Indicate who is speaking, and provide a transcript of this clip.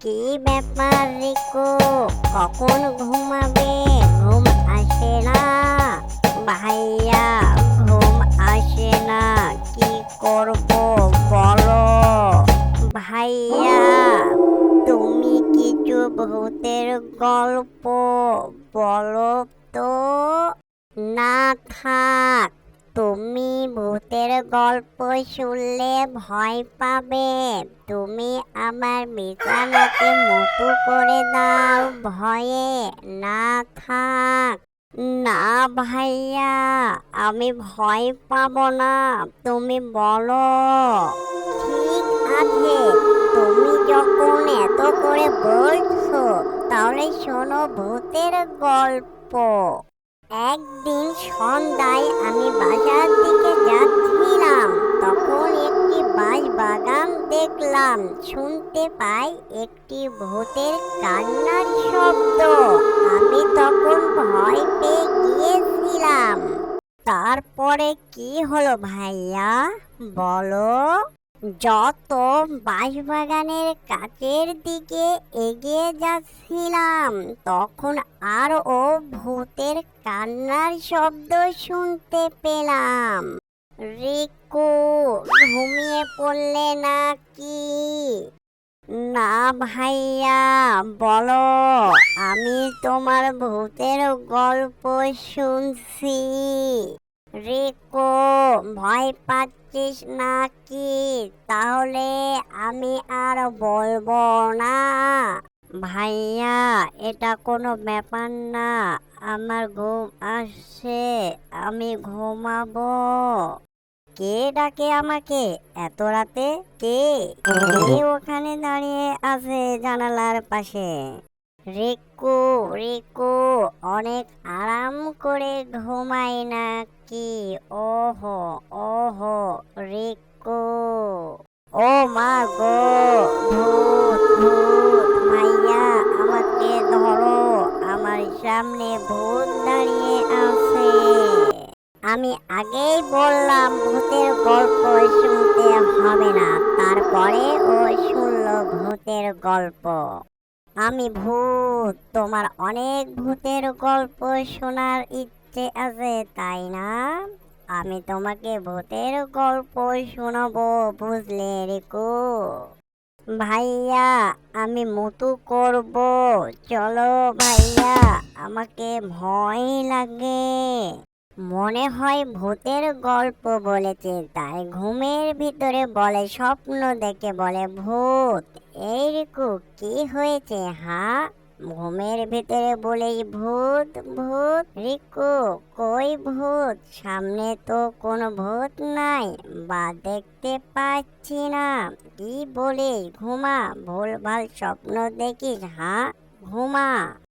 Speaker 1: কি ব্যাপার রিকো? কখন ঘুমাবে? ঘুম আসে না। ভাইয়া, ঘুম আসে না। কি করব বলো? ভাইয়া, তুমি কিছু ভূতের গল্প বলো তো? না থাক। তুমি ভূতের গল্প শুনলে ভয় পাবে। তুমি আমার বিছানাকে মতো করে দাও ভয়ে। না থাক, না ভাইয়া, আমি ভয় পাবো না, তুমি বলো। ঠিক আছে, তুমি যখন এত করে বলছো, তাহলে শোনো ভূতের গল্প। একদিন সন্ধ্যায় আমি বাজার দিকে যাচ্ছিলাম। তখন একটি বাঁশ বাগান দেখলাম। শুনতে পাই একটি ভূতের কান্নার শব্দ। আমি তখন ভয় পেয়ে গিয়েছিলাম। তারপরে কি হলো ভাইয়া? বলো। যত বাঁশবাগানের কাছের দিকে এগিয়ে যাচ্ছিলাম, তখন আরও ভূতের কান্নার শব্দ শুনতে পেলাম। রিকু, ঘুমিয়ে পড়লে নাকি? না ভাইয়া, বলো, আমি তোমার ভূতের গল্প শুনছি। রিকো, ভয় পাচ্ছিস নাকি? তাহলে আমি আর বলব না। ভাইয়া, এটা কোনো ব্যাপার না। আমার ঘুম আসছে, আমি ঘুমাবো। কে ডাকে আমাকে? এত রাতে কে? ওখানে দাঁড়িয়ে আছে জানালার পাশে? রিকু রিকু, অনেক আরাম করে ঘুমাই নাকি ওহো ওহো, রিকু। ও মা গো মাইয়া আমাকে ধরো। আমার সামনে ভূত দাঁড়িয়ে আছে। আমি আগেই বললাম, ভূতের গল্প শুনতে হবে না। তারপরে ও শুনলো ভূতের গল্প। আমি ভূত, তোমার অনেক ভূতের গল্প শোনার ইচ্ছে আছে, তাই না? আমি তোমাকে ভূতের গল্প শোনাবো, বুঝলে রিকু? ভাইয়া, আমি মতু করব। চলো ভাইয়া, আমাকে ভয় লাগে। মনে হয় ভূতের গল্প বলেছে, তাই ঘুমের ভিতরে বলে, স্বপ্ন দেখে বলে, ভূত, এই রিকু, কি হয়েছে হ্যাঁ ঘুমের ভিতরে বলেই, ভূত ভূত, রিকু, কই ভূত? সামনে তো কোনো ভূত নাই, বা দেখতে পাচ্ছি না। কি বলিস? ঘুমা, ভুলভাল স্বপ্ন দেখিস হ্যাঁ ঘুমা।